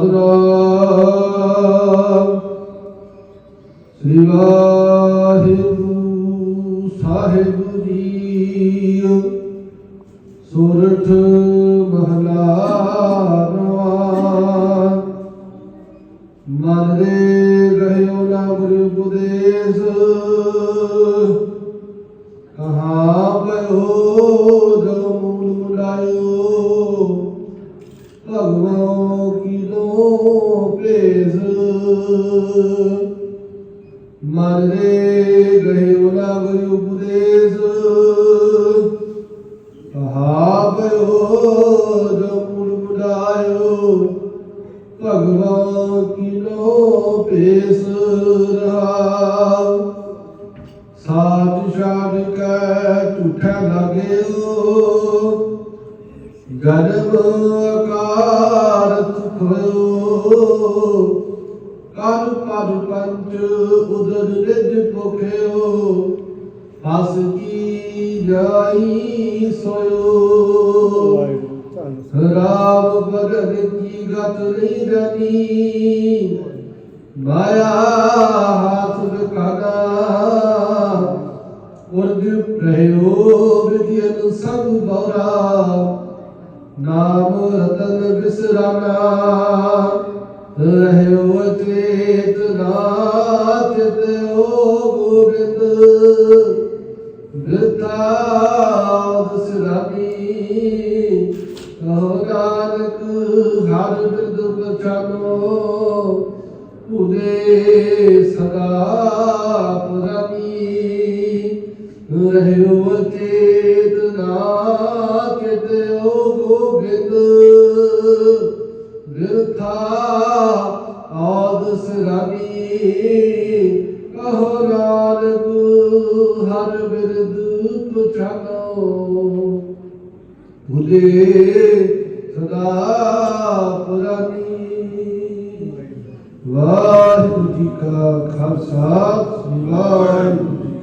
ਸਤਨਾਮ ਸ੍ਰੀ ਵਾਹਿਗੁਰੂ ਸਾਹਿਬ ਜੀ, ਸੁਰਠ ਮਹਲਾ ਨਵਾਂ ਮਨ ਦੇ ਗਹਿਓ ਨਾ ਗੁਰੂ ਉਪਦੇਸ਼ ਕਹਾ ਗਇਓ ਜੋ ਮੂਲ ਮੁਲਾਇਓ ਭਗਵਾਨ ਮਨ ਦੇ ਗਹਿਓ ਨਾ ਗੁਰੂ ਉਪਦੇਸ਼ ਕਹਾਵਿਓ ਜੋ ਮੂਲ ਮੁਡਾਇਓ ਭਗਵਾਨ ਕੀਨੋ ਭੇਸ ਰਹਾਉ। ਸਾਚ ਛਾੜ ਕੇ ਝੂਠਾ ਲੱਗਿਓ, ਗਰਭ ਆਕਾਰ ਤੁਖਿਓ ਕਾਲ ਪਰ ਪੰਜ ਉਦਰ ਰਿਜ ਭੁਖਿਓ ਹਸ ਕੀ ਜਾਈ ਸੋਇਓ। ਰਾਮ ਬਦਨ ਕੀ ਗਤ ਨਹੀਂ ਰਨੀ ਮਾਇਆ ਹਾਥ ਬਕਾਨਾ ਉਰਗ ਰਹਿਓ ਵਿਦਿਅਨ ਸਭ ਬੌਰਾ, ਨਾਮ ਰਤਨ ਬਿਸਰਾਨਾ। ਰਹਿਓ ਚੇਤ ਨਾਥ ਤੇ ਓ ਗੋਬਿੰਦ ਬਿਰਤਾਦ ਕਹੋ ਨਾਨਕ, ਹਰ ਬਿਰਦ ਪਛਾਨੋ। ਉਦੇ ਸਦਾ ਪੁਰਾਨੀ ਰਹਿਓ ਚੇਤ ਨਾਥ ਬਿਰਥਾ ਆਦ ਸਿਰਾਨੀ ਕਹੋ ਨਾਨਕ, ਹਰ ਬਿਰਦ ਪਛਾਨੋ। ਭੁਲੇ ਸਦਾ ਪੁਰਾਨੀ ਵਾਹਿਗੁਰੂ ਜੀ ਕਾ ਖਾਲਸਾ, ਸ੍ਰੀ ਵਾਹਿਗੁਰੂ